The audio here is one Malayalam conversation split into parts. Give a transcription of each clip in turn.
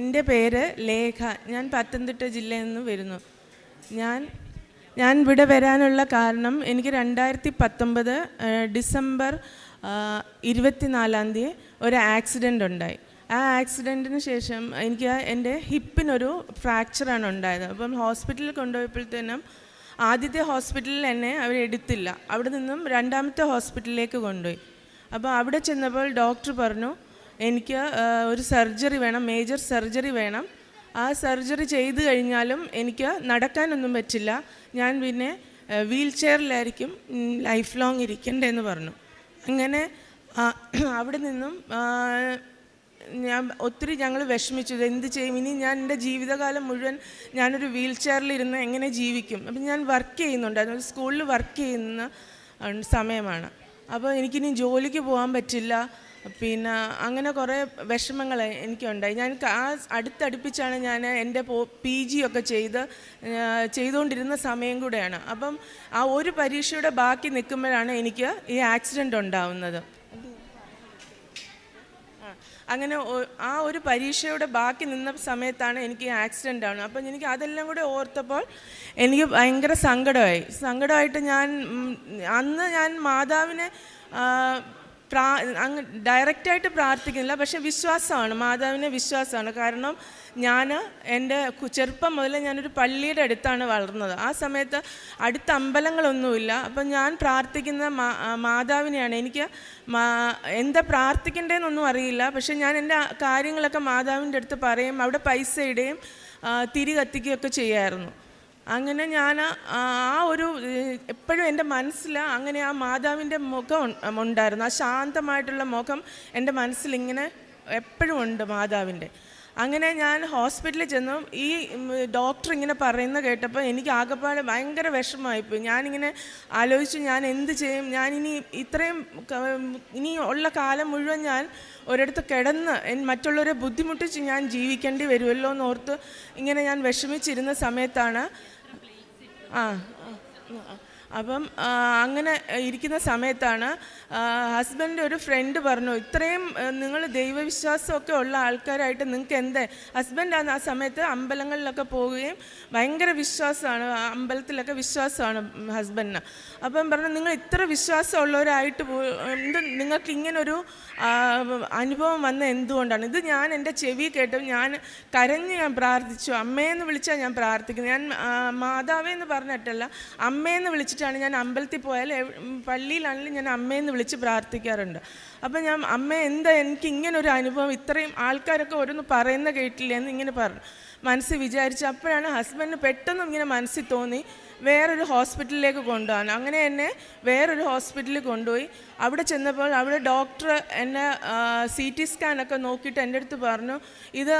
എന്റെ പേര് ലേഖ. ഞാൻ പത്തനംതിട്ട ജില്ലയിൽ നിന്ന് വരുന്നു. ഞാൻ ഞാൻ ഇവിടെ വരാനുള്ള കാരണം എനിക്ക് രണ്ടായിരത്തി പത്തൊമ്പത് ഡിസംബർ ഇരുപത്തിനാലാം തീയതി ഒരു ആക്സിഡന്റ് ഉണ്ടായി. ആ ആക്സിഡന്റിന് ശേഷം എനിക്ക് എന്റെ ഹിപ്പിനൊരു ഫ്രാക്ചറാണ് ഉണ്ടായത്. അപ്പം ഹോസ്പിറ്റലിൽ കൊണ്ടുപോയപ്പോഴത്തേനും ആദ്യത്തെ ഹോസ്പിറ്റലിൽ എന്നെ അവർ എടുത്തില്ല. അവിടെ നിന്നും രണ്ടാമത്തെ ഹോസ്പിറ്റലിലേക്ക് കൊണ്ടുപോയി. അപ്പോൾ അവിടെ ചെന്നപ്പോൾ ഡോക്ടർ പറഞ്ഞു എനിക്ക് ഒരു സർജറി വേണം മേജർ സർജറി വേണം. ആ സർജറി ചെയ്ത് കഴിഞ്ഞാലും എനിക്ക് നടക്കാനൊന്നും പറ്റില്ല. ഞാൻ പിന്നെ വീൽ ചെയറിലായിരിക്കും ലൈഫ് ലോങ് ഇരിക്കണ്ടെന്ന് പറഞ്ഞു. അങ്ങനെ അവിടെ നിന്നും ഞാൻ ഒത്തിരി ഞങ്ങൾ വിഷമിച്ചു. എന്ത് ചെയ്യും? ഇനി ഞാൻ എന്റെ ജീവിതകാലം മുഴുവൻ ഞാനൊരു വീൽ ചെയറിലിരുന്ന് എങ്ങനെ ജീവിക്കും? അപ്പം ഞാൻ വർക്ക് ചെയ്യുന്നുണ്ട്. അതൊരു സ്കൂളിൽ വർക്ക് ചെയ്യുന്ന സമയമാണ്. അപ്പോൾ എനിക്കിനി ജോലിക്ക് പോകാൻ പറ്റില്ല. പിന്നെ അങ്ങനെ കുറേ വിഷമങ്ങൾ എനിക്കുണ്ടായി. ഞാൻ ആ അടുത്തടുപ്പിച്ചാണ് ഞാൻ എന്റെ പോ ജി ഒക്കെ ചെയ്ത് ചെയ്തുകൊണ്ടിരുന്ന സമയം കൂടെയാണ്. അപ്പം ആ ഒരു പരീക്ഷയുടെ ബാക്കി നിൽക്കുമ്പോഴാണ് എനിക്ക് ഈ ആക്സിഡന്റ് ഉണ്ടാവുന്നത്. അങ്ങനെ ആ ഒരു പരീക്ഷയുടെ ബാക്കി നിന്ന സമയത്താണ് എനിക്ക് ആക്സിഡന്റ് ആണ് അപ്പം എനിക്ക് അതെല്ലാം കൂടെ ഓർത്തപ്പോൾ എനിക്ക് ഭയങ്കര സങ്കടമായി. സങ്കടമായിട്ട് ഞാൻ അന്ന് ഞാൻ മാതാവിനെ പ്രാ അങ്ങ് ഡയറക്റ്റായിട്ട് പ്രാർത്ഥിക്കുന്നില്ല. പക്ഷെ വിശ്വാസമാണ് മാതാവിനെ വിശ്വാസമാണ്. കാരണം ഞാൻ എന്റെ ചെറുപ്പം മുതൽ ഞാനൊരു പള്ളിയുടെ അടുത്താണ് വളർന്നത്. ആ സമയത്ത് അടുത്ത അമ്പലങ്ങളൊന്നുമില്ല. അപ്പം ഞാൻ പ്രാർത്ഥിക്കുന്ന മാതാവിനെയാണ്. എനിക്ക് എന്താ പ്രാർത്ഥിക്കേണ്ടതെന്നൊന്നും അറിയില്ല. പക്ഷെ ഞാൻ എന്റെ കാര്യങ്ങളൊക്കെ മാതാവിന്റെ അടുത്ത് പറയും. അവിടെ പൈസ ഇടുകയും തിരി കത്തിക്കുകയൊക്കെ ചെയ്യായിരുന്നു. അങ്ങനെ ഞാൻ ആ ഒരു എപ്പോഴും എന്റെ മനസ്സിൽ അങ്ങനെ ആ മാതാവിന്റെ മുഖം ഉണ്ടായിരുന്നു. ആ ശാന്തമായിട്ടുള്ള മുഖം എന്റെ മനസ്സിൽ ഇങ്ങനെ എപ്പോഴും ഉണ്ട് മാതാവിന്റെ. അങ്ങനെ ഞാൻ ഹോസ്പിറ്റലിൽ ചെന്നു. ഈ ഡോക്ടർ ഇങ്ങനെ പറയുന്ന കേട്ടപ്പോൾ എനിക്ക് ആകെപ്പാടെ ഭയങ്കര വിഷമമായിപ്പോയി. ഞാനിങ്ങനെ ആലോചിച്ചു ഞാൻ എന്ത് ചെയ്യും? ഞാൻ ഇനി ഇത്രയും ഇനി ഉള്ള കാലം മുഴുവൻ ഞാൻ ഒരിടത്ത് കിടന്ന് മറ്റുള്ളവരെ ബുദ്ധിമുട്ടിച്ച് ഞാൻ ജീവിക്കേണ്ടി വരുമല്ലോ എന്നോർത്ത് ഇങ്ങനെ ഞാൻ വിഷമിച്ചിരുന്ന സമയത്താണ് ആ ആ, ആ. അപ്പം അങ്ങനെ ഇരിക്കുന്ന സമയത്താണ് ഹസ്ബൻഡ് ഒരു ഫ്രണ്ട് പറഞ്ഞു ഇത്രയും നിങ്ങൾ ദൈവവിശ്വാസമൊക്കെ ഉള്ള ആൾക്കാരായിട്ട് നിങ്ങൾക്ക് എന്തേ? ഹസ്ബൻഡാണ് ആ സമയത്ത് അമ്പലങ്ങളിലൊക്കെ പോവുകയും ഭയങ്കര വിശ്വാസമാണ് അമ്പലത്തിലൊക്കെ വിശ്വാസമാണ് ഹസ്ബൻഡിന് അപ്പം പറഞ്ഞു നിങ്ങൾ ഇത്ര വിശ്വാസമുള്ളവരായിട്ട് പോ എന്ത് നിങ്ങൾക്ക് ഇങ്ങനൊരു അനുഭവം വന്ന എന്തുകൊണ്ടാണ്? ഇത് ഞാൻ എന്റെ ചെവി കേട്ടു ഞാൻ കരഞ്ഞ് ഞാൻ പ്രാർത്ഥിച്ചു അമ്മയെന്ന് വിളിച്ചാൽ ഞാൻ പ്രാർത്ഥിക്കുന്നു ഞാൻ മാതാവേ എന്ന് പറഞ്ഞിട്ടല്ല അമ്മയെന്ന് വിളിച്ചിട്ടാണ് ഞാൻ അമ്പലത്തിൽ പോയാൽ പള്ളിയിലാണെങ്കിലും ഞാൻ അമ്മയെന്ന് വിളിച്ച് പ്രാർത്ഥിക്കാറുണ്ട്. അപ്പം ഞാൻ അമ്മ എന്താ എനിക്ക് ഇങ്ങനെ ഒരു അനുഭവം? ഇത്രയും ആൾക്കാരൊക്കെ ഓരോന്ന് പറയുന്ന കേട്ടില്ലേ? എന്ന് ഇങ്ങനെ പറഞ്ഞു. മനസ്സിൽ വിചാരിച്ചു അപ്പോഴാണ് ഹസ്ബൻഡിന് പെട്ടെന്ന് ഇങ്ങനെ മനസ്സിൽ തോന്നി. വേറൊരു ഹോസ്പിറ്റലിലേക്ക് കൊണ്ടുപോകാൻ. അങ്ങനെ എന്നെ വേറൊരു ഹോസ്പിറ്റലിൽ കൊണ്ടുപോയി. അവിടെ ചെന്നപ്പോൾ അവിടെ ഡോക്ടർ എന്നെ സി ടി സ്കാനൊക്കെ നോക്കിയിട്ട് എന്റെ അടുത്ത് പറഞ്ഞു ഇത്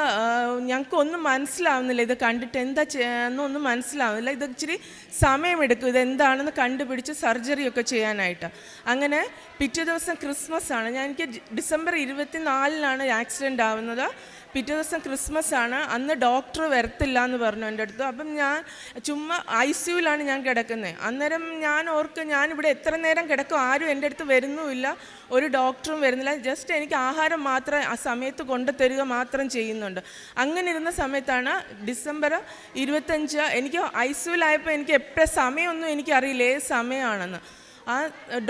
ഞങ്ങൾക്കൊന്നും മനസ്സിലാവുന്നില്ല. ഇത് കണ്ടിട്ട് എന്താ എന്നൊന്നും മനസ്സിലാവുന്നില്ല. ഇത് ഇച്ചിരി സമയമെടുക്കും. ഇത് എന്താണെന്ന് കണ്ടുപിടിച്ച് സർജറിയൊക്കെ ചെയ്യാനായിട്ട്. അങ്ങനെ പിറ്റേ ദിവസം ക്രിസ്മസ് ആണ്. ഞാൻ എനിക്ക് ഡിസംബർ ഇരുപത്തിനാലിനാണ് ആക്സിഡന്റ് ആവുന്നത്. പിറ്റേ ദിവസം ക്രിസ്മസ് ആണ് അന്ന് ഡോക്ടർ വരത്തില്ല എന്ന് പറഞ്ഞു എന്റെ അടുത്ത്. അപ്പം ഞാൻ ചുമ്മാ ഐ സിയുലാണ് ഞാൻ കിടക്കുന്നത്. അന്നേരം ഞാൻ ഓർക്ക് ഞാനിവിടെ എത്ര നേരം കിടക്കും ആരും എന്റെ അടുത്ത് വരുന്നുമില്ല. ഒരു ഡോക്ടറും വരുന്നില്ല. ജസ്റ്റ് എനിക്ക് ആഹാരം മാത്രം ആ സമയത്ത് കൊണ്ടുതരിക മാത്രം ചെയ്യുന്നുണ്ട്. അങ്ങനെ ഇരുന്ന സമയത്താണ് ഡിസംബർ ഇരുപത്തഞ്ച്. എനിക്ക് ഐ സിയുലായപ്പോൾ എനിക്ക് എപ്പോഴും സമയമൊന്നും എനിക്കറിയില്ല. ഏത് സമയമാണെന്ന്. ആ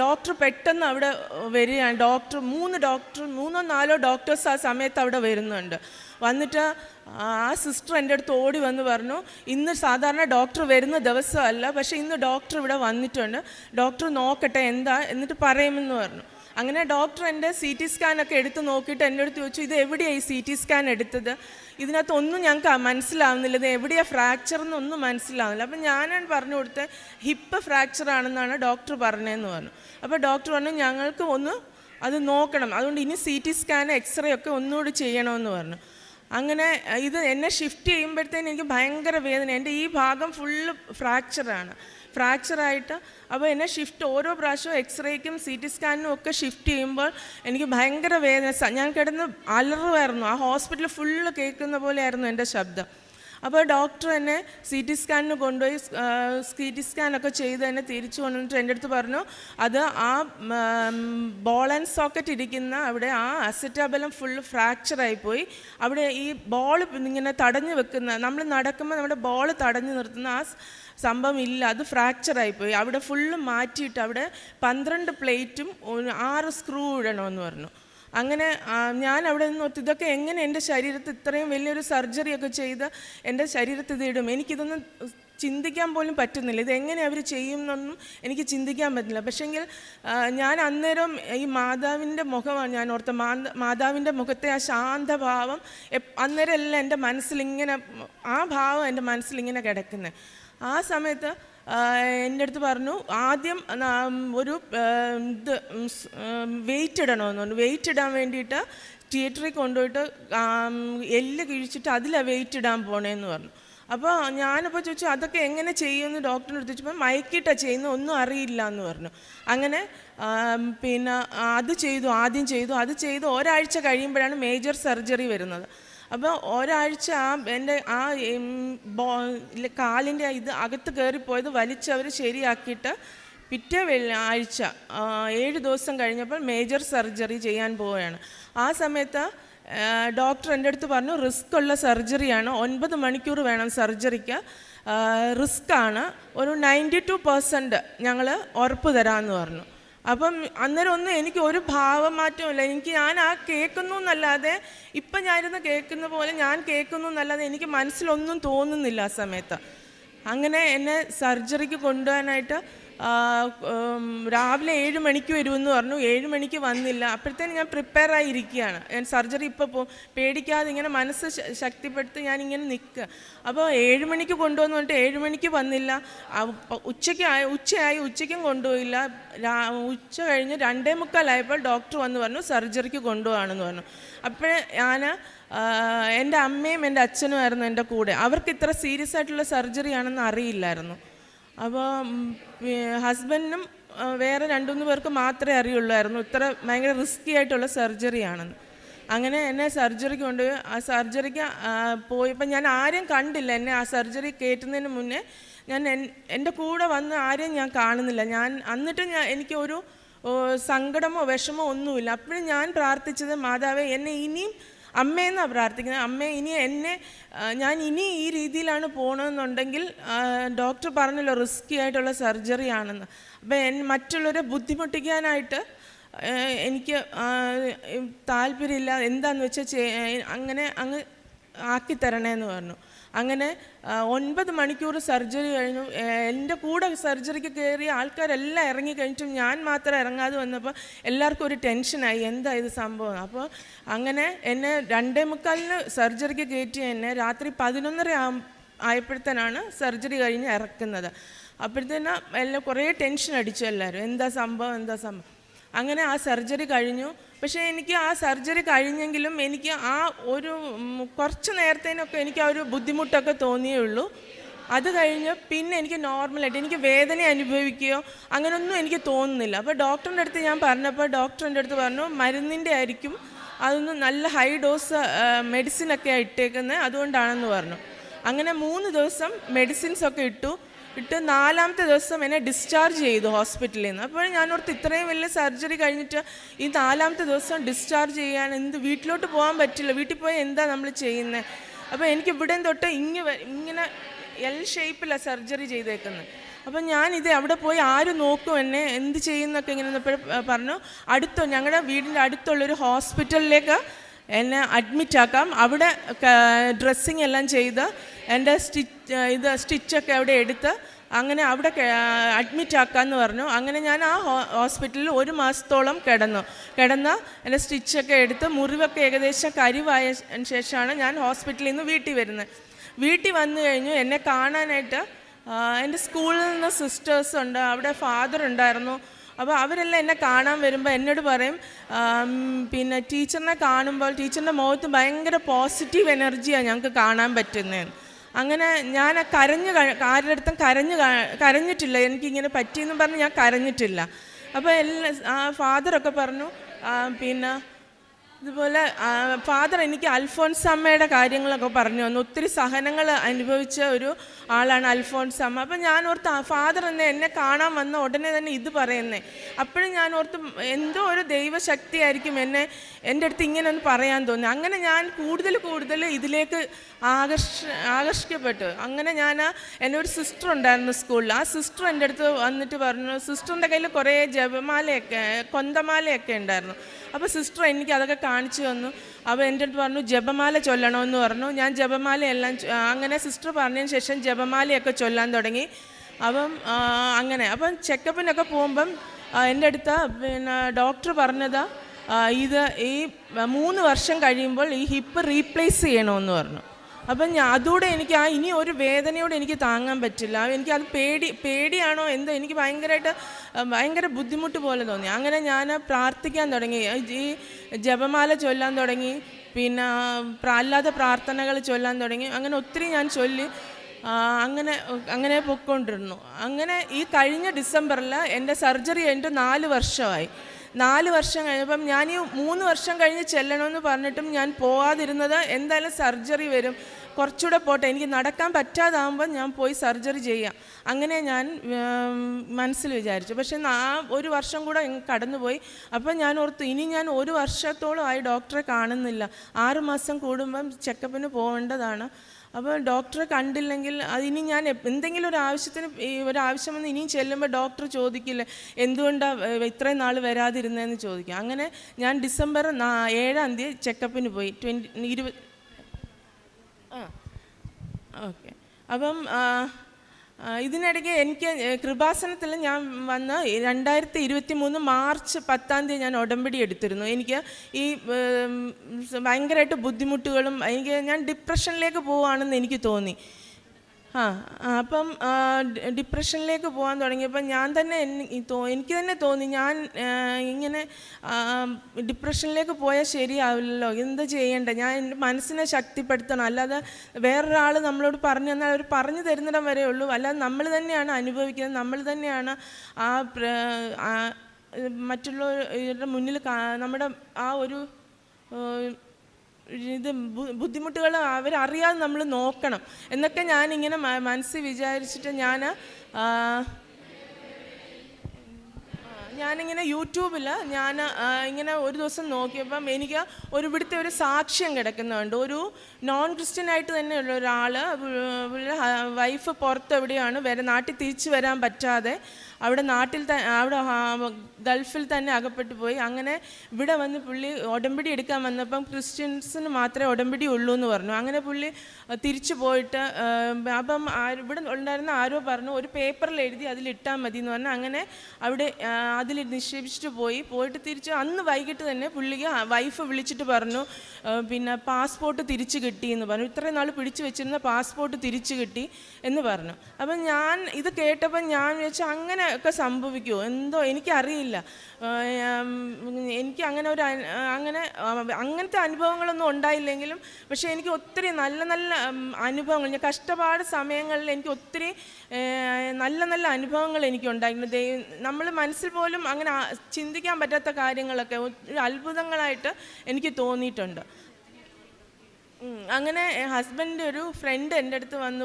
ഡോക്ടർ പെട്ടെന്ന് അവിടെ വരികയാണ്. ഡോക്ടർ മൂന്ന് ഡോക്ടർ മൂന്നോ നാലോ ഡോക്ടേഴ്സ് ആ സമയത്ത് അവിടെ വരുന്നുണ്ട്. വന്നിട്ട് ആ സിസ്റ്റർ എന്റെ അടുത്ത് ഓടി വന്ന് പറഞ്ഞു ഇന്ന് സാധാരണ ഡോക്ടർ വരുന്ന ദിവസമല്ല പക്ഷേ ഇന്ന് ഡോക്ടർ ഇവിടെ വന്നിട്ടുണ്ട്. ഡോക്ടർ നോക്കട്ടെ എന്താ? എന്നിട്ട് പറയുമെന്ന് പറഞ്ഞു. അങ്ങനെ ഡോക്ടർ എന്റെ സി ടി സ്കാനൊക്കെ എടുത്ത് നോക്കിയിട്ട് എന്റെ അടുത്ത് ചോദിച്ചു ഇത് എവിടെയാണ് ഈ സി ടി സ്കാൻ എടുത്തത്? ഇതിനകത്തൊന്നും ഞങ്ങൾക്ക് മനസ്സിലാവുന്നില്ല. ഇത് എവിടെയാണ് ഫ്രാക്ചർ എന്നൊന്നും മനസ്സിലാവുന്നില്ല. അപ്പം ഞാനാണ് പറഞ്ഞു കൊടുത്തത് ഹിപ്പ് ഫ്രാക്ചർ ആണെന്നാണ് ഡോക്ടർ പറഞ്ഞതെന്ന് പറഞ്ഞു. അപ്പോൾ ഡോക്ടർ പറഞ്ഞു ഞങ്ങൾക്ക് ഒന്ന് അത് നോക്കണം. അതുകൊണ്ട് ഇനി സി ടി സ്കാൻ എക്സ്റേ ഒക്കെ ഒന്നുകൂടി ചെയ്യണമെന്ന് പറഞ്ഞു. അങ്ങനെ ഇത് എന്നെ ഷിഫ്റ്റ് ചെയ്യുമ്പോഴത്തേന് എനിക്ക് ഭയങ്കര വേദന. എന്റെ ഈ ഭാഗം ഫുള്ള് ഫ്രാക്ചറാണ് ഫ്രാക്ചറായിട്ട് അപ്പോൾ എന്നെ ഷിഫ്റ്റ് ഓരോ പ്രാവശ്യവും എക്സ്റേക്കും സി ടി സ്കാനിനും ഒക്കെ ഷിഫ്റ്റ് ചെയ്യുമ്പോൾ എനിക്ക് ഭയങ്കര വേദന. ഞാൻ കിടന്ന് അലറുമായിരുന്നു. ആ ഹോസ്പിറ്റൽ ഫുള്ള് കേൾക്കുന്ന പോലെയായിരുന്നു എന്റെ ശബ്ദം. അപ്പോൾ ഡോക്ടർ എന്നെ സി ടി സ്കാനിന് കൊണ്ടുപോയി സി ടി സ്കാനൊക്കെ ചെയ്ത് എന്നെ തിരിച്ചു കൊണ്ടുവന്നിട്ട് എന്റെ അടുത്ത് പറഞ്ഞു അത് ആ ബോൾ ആൻഡ് സോക്കറ്റ് ഇരിക്കുന്ന അവിടെ ആ അസറ്റാബലം ഫുള്ള് ഫ്രാക്ചറായിപ്പോയി അവിടെ ഈ ബോൾ ഇങ്ങനെ തടഞ്ഞു വെക്കുന്ന നമ്മൾ നടക്കുമ്പോൾ നമ്മുടെ ബോൾ തടഞ്ഞു നിർത്തുന്ന ആ സംഭവം ഇല്ല അത് ഫ്രാക്ചറായിപ്പോയി. അവിടെ ഫുള്ള് മാറ്റിയിട്ട് അവിടെ പന്ത്രണ്ട് പ്ലേറ്റും ആറ് സ്ക്രൂ ഇടണമെന്ന് പറഞ്ഞു. അങ്ങനെ ഞാൻ അവിടെ നിന്ന് ഒത്തു ഇതൊക്കെ എങ്ങനെ എന്റെ ശരീരത്തിൽ ഇത്രയും വലിയൊരു സർജറി ഒക്കെ ചെയ്ത് എന്റെ ശരീരത്തിൽ ഇത് ഇടും? എനിക്കിതൊന്നും ചിന്തിക്കാൻ പോലും പറ്റുന്നില്ല. ഇത് എങ്ങനെ അവർ ചെയ്യുമെന്നൊന്നും എനിക്ക് ചിന്തിക്കാൻ പറ്റില്ല പക്ഷേങ്കിൽ ഞാൻ അന്നേരം ഈ മാതാവിന്റെ മുഖമാണ് ഞാൻ ഓർത്ത. മാത മാതാവിന്റെ മുഖത്തെ ആ ശാന്തഭാവം അന്നേരം എല്ലാം എന്റെ മനസ്സിലിങ്ങനെ ആ ഭാവം എന്റെ മനസ്സിലിങ്ങനെ കിടക്കുന്നത് ആ സമയത്ത് എന്റെ അടുത്ത് പറഞ്ഞു ആദ്യം ഒരു ഇത് വെയിറ്റ് ഇടണമെന്ന് പറഞ്ഞു. വെയിറ്റ് ഇടാൻ വേണ്ടിയിട്ട് തിയേറ്ററിൽ കൊണ്ടുപോയിട്ട് എല്ല് കിഴിച്ചിട്ട് അതിലാണ് വെയിറ്റ് ഇടാൻ പോണേന്ന് പറഞ്ഞു. അപ്പോൾ ഞാനപ്പോൾ ചോദിച്ചു അതൊക്കെ എങ്ങനെ ചെയ്യുമെന്ന് ഡോക്ടറിന് അടുത്ത് ചോദിച്ചപ്പോൾ മയക്കിയിട്ടാണ് ചെയ്യുന്നത് ഒന്നും അറിയില്ല എന്ന് പറഞ്ഞു. അങ്ങനെ പിന്നെ അത് ചെയ്തു ആദ്യം ചെയ്തു. അത് ചെയ്തു ഒരാഴ്ച കഴിയുമ്പോഴാണ് മേജർ സർജറി വരുന്നത്. അപ്പോൾ ഒരാഴ്ച ആ എന്റെ ആ കാലിന്റെ ഇത് അകത്ത് കയറിപ്പോയത് വലിച്ചവർ ശരിയാക്കിയിട്ട് പിറ്റേ വെള്ളി ആഴ്ച ഏഴ് ദിവസം കഴിഞ്ഞപ്പോൾ മേജർ സർജറി ചെയ്യാൻ പോവുകയാണ്. ആ സമയത്ത് ഡോക്ടർ എന്റെ അടുത്ത് പറഞ്ഞു റിസ്ക് ഉള്ള സർജറിയാണ്. ഒൻപത് മണിക്കൂർ വേണം സർജറിക്ക്. റിസ്ക്കാണ്. ഒരു നയന്റി ടു പെർസെന്റ് ഞങ്ങൾ ഉറപ്പ് തരാമെന്ന് പറഞ്ഞു. അപ്പം അന്നേരം ഒന്നും എനിക്ക് ഒരു ഭാവമാറ്റമില്ല എനിക്ക് ഞാൻ ആ കേൾക്കുന്നു എന്നല്ലാതെ ഇപ്പം ഞാനിരുന്ന് കേൾക്കുന്ന പോലെ ഞാൻ കേൾക്കുന്നു എന്നല്ലാതെ എനിക്ക് മനസ്സിലൊന്നും തോന്നുന്നില്ല ആ സമയത്ത്. അങ്ങനെ എന്നെ സർജറിക്ക് കൊണ്ടുപോകാനായിട്ട് രാവിലെ ഏഴ് മണിക്ക് വരുമെന്ന് പറഞ്ഞു. ഏഴ് മണിക്ക് വന്നില്ല. അപ്പോഴത്തേന് ഞാൻ പ്രിപ്പയർ ആയിരിക്കുകയാണ് ഞാൻ സർജറി ഇപ്പോൾ പോ പേടിക്കാതെ ഇങ്ങനെ മനസ്സ് ശക്തിപ്പെടുത്തി ഞാൻ ഇങ്ങനെ നിൽക്കുക. അപ്പോൾ ഏഴ് മണിക്ക് കൊണ്ടുവന്ന് പറഞ്ഞിട്ട് ഏഴ് മണിക്ക് വന്നില്ല. ഉച്ചയ്ക്ക് ആയി ഉച്ചയായി ഉച്ചയ്ക്കും കൊണ്ടുപോയില്ല. ഉച്ച കഴിഞ്ഞ് രണ്ടേ മുക്കാലായപ്പോൾ ഡോക്ടർ വന്ന് പറഞ്ഞു സർജറിക്ക് കൊണ്ടുപോകാണെന്ന് പറഞ്ഞു. അപ്പോൾ ഞാൻ എന്റെ അമ്മയും എന്റെ അച്ഛനുമായിരുന്നു എന്റെ കൂടെ. അവർക്ക് ഇത്ര സീരിയസ് ആയിട്ടുള്ള സർജറി ആണെന്ന് അറിയില്ലായിരുന്നു. അപ്പോൾ ഹസ്ബൻഡിനും വേറെ രണ്ടുമൂന്ന് പേർക്ക് മാത്രമേ അറിയുള്ളായിരുന്നു. ഇത്ര ഭയങ്കര റിസ്ക്കി ആയിട്ടുള്ള സർജറി ആണെന്ന്. അങ്ങനെ എന്നെ സർജറിക്ക് കൊണ്ടുപോയി. ആ സർജറിക്ക് പോയിപ്പോൾ ഞാൻ ആരെയും കണ്ടില്ല. എന്നെ ആ സർജറി കയറ്റുന്നതിന് മുന്നേ ഞാൻ എന്റെ കൂടെ വന്ന് ആരെയും ഞാൻ കാണുന്നില്ല. ഞാൻ എന്നിട്ട് ഞാൻ എനിക്കൊരു സങ്കടമോ വിഷമോ ഒന്നുമില്ല. അപ്പോഴും ഞാൻ പ്രാർത്ഥിച്ചത് മാതാവേ എന്നെ ഇനിയും അമ്മയെന്നാണ് പ്രാർത്ഥിക്കുന്നത്? അമ്മ ഇനി എന്നെ ഞാൻ ഇനി ഈ രീതിയിലാണ് പോകണമെന്നുണ്ടെങ്കിൽ ഡോക്ടർ പറഞ്ഞല്ലോ റിസ്ക്കി ആയിട്ടുള്ള സർജറി ആണെന്ന്. അപ്പോൾ എൻ മറ്റുള്ളവരെ ബുദ്ധിമുട്ടിക്കാനായിട്ട് എനിക്ക് താല്പര്യമില്ല. എന്താണെന്ന് വെച്ചാൽ അങ്ങനെ അങ്ങ് ആക്കി തരണേന്ന് പറഞ്ഞു. അങ്ങനെ ഒൻപത് മണിക്കൂർ സർജറി കഴിഞ്ഞു. എന്റെ കൂടെ സർജറിക്ക് കയറിയ ആൾക്കാരെല്ലാം ഇറങ്ങി കഴിഞ്ഞിട്ടും ഞാൻ മാത്രം ഇറങ്ങാതെ വന്നപ്പോൾ എല്ലാവർക്കും ഒരു ടെൻഷനായി. എന്താ ഇത് സംഭവം? അപ്പോൾ അങ്ങനെ എന്നെ രണ്ടേ മുക്കാലിന് സർജറിക്ക് കയറ്റി എന്നെ രാത്രി പതിനൊന്നര ആയപ്പോഴത്തേനാണ് സർജറി കഴിഞ്ഞ് ഇറക്കുന്നത്. അപ്പോഴത്തേന് എല്ലാം കുറേ ടെൻഷൻ അടിച്ചു എല്ലാവരും. എന്താ സംഭവം? എന്താ സംഭവം? അങ്ങനെ ആ സർജറി കഴിഞ്ഞു. പക്ഷേ എനിക്ക് ആ സർജറി കഴിഞ്ഞെങ്കിലും എനിക്ക് ആ ഒരു കുറച്ച് നേരത്തേനൊക്കെ എനിക്ക് ആ ഒരു ബുദ്ധിമുട്ടൊക്കെ തോന്നിയേ ഉള്ളൂ അത് കഴിഞ്ഞ് പിന്നെ എനിക്ക് നോർമലായിട്ട് എനിക്ക് വേദന അനുഭവിക്കുകയോ അങ്ങനെയൊന്നും എനിക്ക് തോന്നുന്നില്ല. അപ്പോൾ ഡോക്ടറിന്റെ അടുത്ത് ഞാൻ പറഞ്ഞപ്പോൾ ഡോക്ടറിന്റെ അടുത്ത് പറഞ്ഞു മരുന്നിന്റെ ആയിരിക്കും അതൊന്നും നല്ല ഹൈ ഡോസ് മെഡിസിനൊക്കെ ഇട്ടേക്കുന്നത് അതുകൊണ്ടാണെന്ന് പറഞ്ഞു. അങ്ങനെ മൂന്ന് ദിവസം മെഡിസിൻസൊക്കെ ഇട്ടു. ഇട്ട് നാലാമത്തെ ദിവസം എന്നെ ഡിസ്ചാർജ് ചെയ്തു ഹോസ്പിറ്റലിൽ നിന്ന്. അപ്പോൾ ഞാനോർത്ത് ഇത്രയും വലിയ സർജറി കഴിഞ്ഞിട്ട് ഈ നാലാമത്തെ ദിവസം ഡിസ്ചാർജ് ചെയ്യാൻ എന്ത് വീട്ടിലോട്ട് പോകാൻ പറ്റില്ല. വീട്ടിൽ പോയി എന്താ നമ്മൾ ചെയ്യുന്നത് അപ്പോൾ എനിക്ക് ഇവിടെ തൊട്ട് ഇങ്ങനെ വ- ഇങ്ങനെ എൽ ഷേപ്പിലാണ് സർജറി ചെയ്തേക്കുന്നത് അപ്പം ഞാനിത് അവിടെ പോയി ആര് നോക്കും എന്നെ എന്ത് ചെയ്യുന്നൊക്കെ ഇങ്ങനെ പറഞ്ഞു. അടുത്ത ഞങ്ങളുടെ വീടിന്റെ അടുത്തുള്ളൊരു ഹോസ്പിറ്റലിലേക്ക് എന്നെ അഡ്മിറ്റാക്കാം അവിടെ ഡ്രസ്സിങ് എല്ലാം ചെയ്ത് എന്റെ സ്റ്റിച്ച് ഇത് സ്റ്റിച്ചൊക്കെ അവിടെ എടുത്ത് അങ്ങനെ അവിടെ അഡ്മിറ്റ് ആക്കാമെന്ന് പറഞ്ഞു. അങ്ങനെ ഞാൻ ആ ഹോസ്പിറ്റലിൽ ഒരു മാസത്തോളം കിടന്നു. കിടന്ന് എന്റെ സ്റ്റിച്ചൊക്കെ എടുത്ത് മുറിവൊക്കെ ഏകദേശം കരിവായ ശേഷമാണ് ഞാൻ ഹോസ്പിറ്റലിൽ നിന്ന് വീട്ടിൽ വരുന്നത്. വീട്ടിൽ വന്നു കഴിഞ്ഞു. എന്നെ കാണാനായിട്ട് എന്റെ സ്കൂളിൽ നിന്ന് സിസ്റ്റേഴ്സ് ഉണ്ട്. അവിടെ ഫാദർ ഉണ്ടായിരുന്നു. അപ്പോൾ അവരെല്ലാം എന്നെ കാണാൻ വരുമ്പോൾ എന്നോട് പറയും പിന്നെ ടീച്ചറിനെ കാണുമ്പോൾ ടീച്ചറിന്റെ മുഖത്ത് ഭയങ്കര പോസിറ്റീവ് എനർജിയാണ് ഞങ്ങൾക്ക് കാണാൻ പറ്റുന്നതെന്ന് അങ്ങനെ ഞാൻ കരഞ്ഞ് ആരുടെ അടുത്തും കരഞ്ഞ് കരഞ്ഞിട്ടില്ല. എനിക്കിങ്ങനെ പറ്റിയെന്ന് പറഞ്ഞ് ഞാൻ കരഞ്ഞിട്ടില്ല. അപ്പോൾ എല്ലാ ആ ഫാദറൊക്കെ പറഞ്ഞു പിന്നെ ഇതുപോലെ ഫാദർ എനിക്ക് അൽഫോൻസമ്മയുടെ കാര്യങ്ങളൊക്കെ പറഞ്ഞു തന്നു. ഒത്തിരി സഹനങ്ങൾ അനുഭവിച്ച ഒരു ആളാണ് അൽഫോൻസമ്മ അപ്പം ഞാൻ ഓർത്ത് ഫാദർ എന്നെ എന്നെ കാണാൻ വന്ന ഉടനെ തന്നെ ഇത് പറയുന്നേ. അപ്പോഴും ഞാൻ ഓർത്ത് എന്തോ ഒരു ദൈവശക്തിയായിരിക്കും എന്നെ എന്റെ അടുത്ത് ഇങ്ങനെ ഒന്ന് പറയാൻ തോന്നി. അങ്ങനെ ഞാൻ കൂടുതൽ കൂടുതൽ ഇതിലേക്ക് ആകർഷ ആകർഷിക്കപ്പെട്ടു. അങ്ങനെ ഞാൻ എന്റെ ഒരു സിസ്റ്റർ ഉണ്ടായിരുന്നു സ്കൂളിൽ ആ സിസ്റ്റർ എന്റെ അടുത്ത് വന്നിട്ട് പറഞ്ഞു സിസ്റ്ററിന്റെ കയ്യിൽ കുറേ ജപമാലയൊക്കെ കൊന്തമാലയൊക്കെ ഉണ്ടായിരുന്നു. അപ്പോൾ സിസ്റ്റർ എനിക്ക് അതൊക്കെ കാണിച്ചു തന്നു. അപ്പോൾ എന്റെ അടുത്ത് പറഞ്ഞു ജപമാല ചൊല്ലണമെന്ന് പറഞ്ഞു. ഞാൻ ജപമാലയെല്ലാം അങ്ങനെ സിസ്റ്റർ പറഞ്ഞതിന് ശേഷം ജപമാലയൊക്കെ ചൊല്ലാൻ തുടങ്ങി. അപ്പം അങ്ങനെ. അപ്പം ചെക്കപ്പിനൊക്കെ പോകുമ്പം എന്റെ അടുത്ത് പിന്നെ ഡോക്ടർ പറഞ്ഞതാ ഇത് ഈ മൂന്ന് വർഷം കഴിയുമ്പോൾ ഈ ഹിപ്പ് റീപ്ലേസ് ചെയ്യണമെന്ന് പറഞ്ഞു. അപ്പം ഞാൻ അതുകൂടെ എനിക്ക് ആ ഇനി ഒരു വേദനയോടെ എനിക്ക് താങ്ങാൻ പറ്റില്ല. എനിക്ക് അത് പേടി പേടിയാണോ എന്തോ? എനിക്ക് ഭയങ്കരമായിട്ട് ഭയങ്കര ബുദ്ധിമുട്ട് പോലെ തോന്നി. അങ്ങനെ ഞാൻ പ്രാർത്ഥിക്കാൻ തുടങ്ങി. ഈ ജപമാല ചൊല്ലാൻ തുടങ്ങി. പിന്നെ അല്ലാത്ത അല്ലാതെ പ്രാർത്ഥനകൾ ചൊല്ലാൻ തുടങ്ങി. അങ്ങനെ ഒത്തിരി ഞാൻ ചൊല്ലി. അങ്ങനെ അങ്ങനെ പൊയ്ക്കൊണ്ടിരുന്നു. അങ്ങനെ ഈ കഴിഞ്ഞ ഡിസംബറിൽ എന്റെ സർജറി കഴിഞ്ഞിട്ട് നാല് വർഷമായി. നാല് വർഷം കഴിഞ്ഞപ്പം ഞാൻ ഈ മൂന്ന് വർഷം കഴിഞ്ഞ് ചെല്ലണമെന്ന് പറഞ്ഞിട്ടും ഞാൻ പോവാതിരുന്നത് എന്തായാലും സർജറി വരും. കുറച്ചുകൂടെ പോട്ടെ എനിക്ക് നടക്കാൻ പറ്റാതാകുമ്പോൾ ഞാൻ പോയി സർജറി ചെയ്യാം. അങ്ങനെ ഞാൻ മനസ്സിൽ വിചാരിച്ചു. പക്ഷേ ആ ഒരു വർഷം കൂടെ കടന്നുപോയി. അപ്പം ഞാൻ ഓർത്തു ഇനി ഞാൻ ഒരു വർഷത്തോളം ആയി ഡോക്ടറെ കാണുന്നില്ല. ആറുമാസം കൂടുമ്പം ചെക്കപ്പിന് പോകേണ്ടതാണ് അപ്പോൾ ഡോക്ടറെ കണ്ടില്ലെങ്കിൽ അതിനി ഞാൻ എന്തെങ്കിലും ഒരു ആവശ്യത്തിന് ഒരാവശ്യം വന്ന് ഇനിയും ചെല്ലുമ്പോൾ ഡോക്ടർ ചോദിക്കില്ല എന്തുകൊണ്ടാണ് ഇത്രയും നാൾ വരാതിരുന്നതെന്ന് ചോദിക്കും. അങ്ങനെ ഞാൻ ഡിസംബർ ഏഴാം തീയതി ചെക്കപ്പിന് പോയി. ട്വന്റി ഇരുപത് ആ ഓക്കെ. അപ്പം ഇതിനിടയ്ക്ക് എനിക്ക് കൃപാസനത്തിൽ ഞാൻ വന്ന് രണ്ടായിരത്തി ഇരുപത്തി മൂന്ന് മാർച്ച് പത്താം തീയതി ഞാൻ ഉടമ്പടി എടുത്തിരുന്നു. എനിക്ക് ഈ ഭയങ്കരമായിട്ട് ബുദ്ധിമുട്ടുകളും എനിക്ക് ഞാൻ ഡിപ്രഷനിലേക്ക് പോവുകയാണെന്ന് എനിക്ക് തോന്നി. ആ അപ്പം ഡിപ്രഷനിലേക്ക് പോകാൻ തുടങ്ങിയപ്പോൾ ഞാൻ തന്നെ എനിക്ക് തന്നെ തോന്നി ഞാൻ ഇങ്ങനെ ഡിപ്രഷനിലേക്ക് പോയാൽ ശരിയാവില്ലല്ലോ. എന്താ ചെയ്യേണ്ടത് ഞാൻ എന്റെ മനസ്സിനെ ശക്തിപ്പെടുത്തണം. അല്ലാതെ വേറൊരാൾ നമ്മളോട് പറഞ്ഞു തന്നാൽ അവർ പറഞ്ഞു തരുന്നിടം വരെ ഉള്ളൂ. അല്ലാതെ നമ്മൾ തന്നെയാണ് അനുഭവിക്കുന്നത്. നമ്മൾ തന്നെയാണ് ആ മറ്റുള്ളവരുടെ മുന്നിൽ നമ്മുടെ ആ ഒരു ഇത് ബുദ്ധിമുട്ടുകൾ അവരറിയാതെ നമ്മൾ നോക്കണം. എന്നൊക്കെ ഞാനിങ്ങനെ മനസ്സിൽ വിചാരിച്ചിട്ട് ഞാൻ ഞാനിങ്ങനെ യൂട്യൂബിൽ ഞാൻ ഇങ്ങനെ ഒരു ദിവസം നോക്കിയപ്പം എനിക്ക് ഒരു ഇവിടുത്തെ ഒരു സാക്ഷ്യം കിടക്കുന്നുണ്ട്. ഒരു നോൺ ക്രിസ്ത്യനായിട്ട് തന്നെയുള്ള ഒരാൾ വൈഫ് പുറത്തെവിടെയാണ് വരെ നാട്ടിൽ തിരിച്ചു വരാൻ പറ്റാതെ അവിടെ നാട്ടിൽ ത അവിടെ ഗൾഫിൽ തന്നെ അകപ്പെട്ടു പോയി. അങ്ങനെ ഇവിടെ വന്ന് പുള്ളി ഉടമ്പടി എടുക്കാൻ വന്നപ്പം ക്രിസ്ത്യൻസിന് മാത്രമേ ഉടമ്പടി ഉള്ളൂ എന്ന് പറഞ്ഞു. അങ്ങനെ പുള്ളി തിരിച്ചു പോയിട്ട് അപ്പം ഇവിടെ ഉണ്ടായിരുന്ന ആരോ പറഞ്ഞു ഒരു പേപ്പറിൽ എഴുതി അതിലിട്ടാൽ മതി എന്ന് പറഞ്ഞു. അങ്ങനെ അവിടെ അതിൽ നിക്ഷേപിച്ചിട്ട് പോയി. പോയിട്ട് തിരിച്ച് അന്ന് വൈകിട്ട് തന്നെ പുള്ളിക്ക് വൈഫ് വിളിച്ചിട്ട് പറഞ്ഞു പിന്നെ പാസ്പോർട്ട് തിരിച്ചു കിട്ടി എന്ന് പറഞ്ഞു. ഇത്രയും നാൾ പിടിച്ചു വെച്ചിരുന്ന പാസ്പോർട്ട് തിരിച്ചു കിട്ടി എന്ന് പറഞ്ഞു. അപ്പം ഞാൻ ഇത് കേട്ടപ്പോൾ ഞാൻ വിചാരിച്ചു അങ്ങനെയൊക്കെ സംഭവിക്കുമോ എന്തോ എനിക്കറിയില്ല. എനിക്ക് അങ്ങനെ ഒരു അങ്ങനെ അങ്ങനത്തെ അനുഭവങ്ങളൊന്നും ഉണ്ടായില്ലെങ്കിലും പക്ഷേ എനിക്ക് ഒത്തിരി നല്ല നല്ല അനുഭവങ്ങൾ ഞാൻ കഷ്ടപ്പാട് സമയങ്ങളിൽ എനിക്ക് ഒത്തിരി നല്ല നല്ല അനുഭവങ്ങൾ എനിക്ക് ഉണ്ടായിട്ടുണ്ട് ദൈവം നമ്മൾ മനസ്സിൽ പോലും അങ്ങനെ ചിന്തിക്കാൻ പറ്റാത്ത കാര്യങ്ങളൊക്കെ അത്ഭുതങ്ങളായിട്ട് എനിക്ക് തോന്നിയിട്ടുണ്ട്. അങ്ങനെ ഹസ്ബൻഡ് ഒരു ഫ്രണ്ട് എന്റെ അടുത്ത് വന്ന്